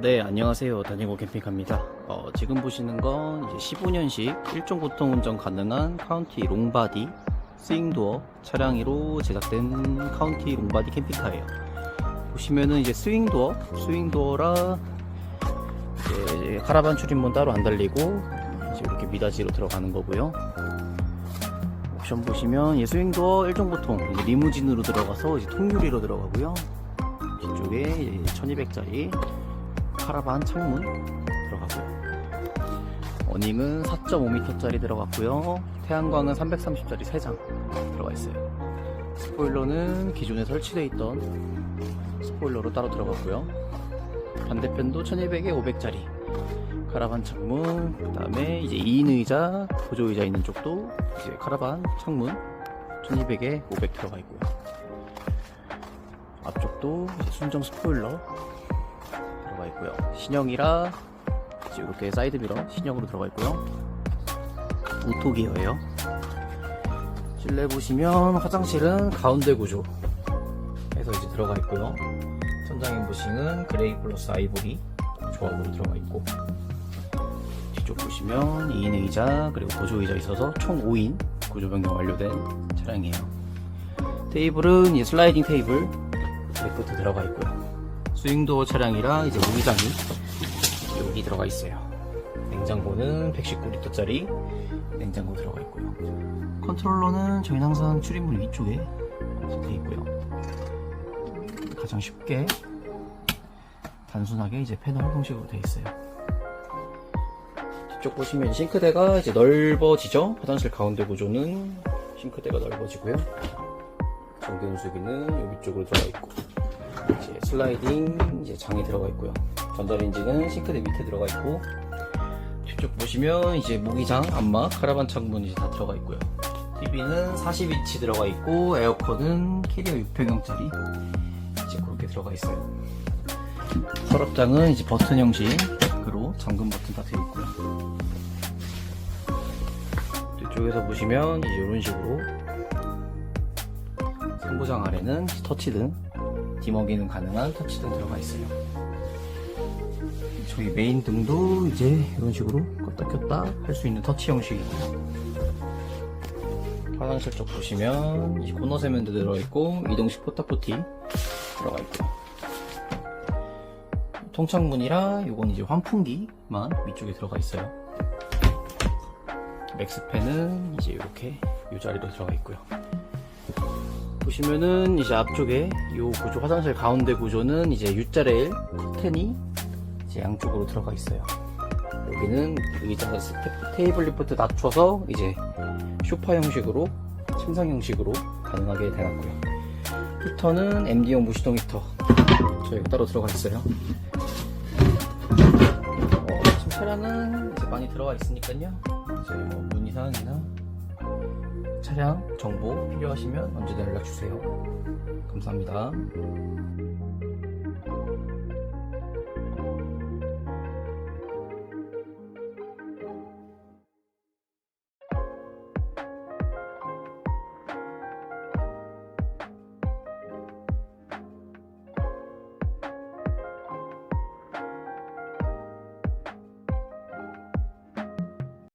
네, 안녕하세요. 다니고 캠핑카입니다. 어, 지금 보시는 건 이제 15년식 1종 보통 운전 가능한 카운티 롱바디 스윙도어 차량으로 제작된 카운티 롱바디 캠핑카예요. 보시면은 이제 스윙도어, 스윙도어라 이제 카라반 출입문 따로 안 달리고 이제 이렇게 미닫이로 들어가는 거고요. 옵션 보시면 이 스윙도어 1종 보통 리무진으로 들어가서 이제 통유리로 들어가고요. 뒤쪽에 1200짜리 카라반 창문 들어가고요. 어닝은 4.5m짜리 들어갔고요. 태양광은 330짜리 3장 들어가 있어요. 스포일러는 기존에 설치되어 있던 스포일러로 따로 들어갔고요. 반대편도 1200에 500짜리 카라반 창문, 그 다음에 이제 2인 의자, 보조 의자 있는 쪽도 이제 카라반 창문 1200에 500 들어가 있고요. 앞쪽도 순정 스포일러 있고요. 신형이라 이렇게 사이드 미러 신형으로 들어가 있고요. 오토 기어예요. 실내 보시면 화장실은 가운데 구조 해서 이제 들어가 있고요. 천장에 보시는 그레이 플러스 아이보리 조합으로 들어가 있고 뒤쪽 보시면 2인 의자 그리고 보조 의자 있어서 총 5인 구조 변경 완료된 차량이에요. 테이블은 이 슬라이딩 테이블 리프트 들어가 있고요. 스윙도어 차량이라 이제 무기장이 여기 들어가 있어요. 냉장고는 119리터짜리 냉장고 들어가 있고요. 컨트롤러는 저희는 항상 출입문 위쪽에 되어 있고요. 가장 쉽게 단순하게 이제 패널 형식으로 되어 있어요. 뒤쪽 보시면 싱크대가 이제 넓어지죠. 화장실 가운데 구조는 싱크대가 넓어지고요. 전기 온수기는 여기 쪽으로 들어가 있고 이제 슬라이딩 이제 장이 들어가 있고요. 전자레인지는 싱크대 밑에 들어가 있고 뒤쪽 보시면 이제 무기장, 안마, 카라반 창문 이제 다 들어가 있고요. TV는 40인치 들어가 있고 에어컨은 캐리어 6평형짜리 이제 그렇게 들어가 있어요. 서랍장은 이제 버튼 형식으로 잠금 버튼 다 되어 있고요. 뒤쪽에서 보시면 이제 이런 식으로 상부장 아래는 터치등, 디머기는 가능한 터치등 들어가 있어요. 저희 메인 등도 이제 이런 식으로 껐다 켰다 할 수 있는 터치 형식이고요. 화장실 쪽 보시면 이 코너 세면대 들어있고 이동식 포타포티 들어가 있고요. 통창문이라 이건 이제 환풍기만 위쪽에 들어가 있어요. 맥스팬은 이제 이렇게 이 자리로 들어가 있고요. 보시면은 이제 앞쪽에 이 구조 화장실 가운데 구조는 이제 U자 레일 커튼이 이제 양쪽으로 들어가 있어요. 여기는 의자 스텝 테이블 리프트 낮춰서 이제 쇼파 형식으로 침상 형식으로 가능하게 되놨고요. 히터는 MD용 무시동 히터 저희가 따로 들어가 있어요. 어, 지금 차량은 이제 많이 들어가 있으니까요. 이제 뭐 차량 정보 필요하시면 언제든 연락 주세요. 감사합니다.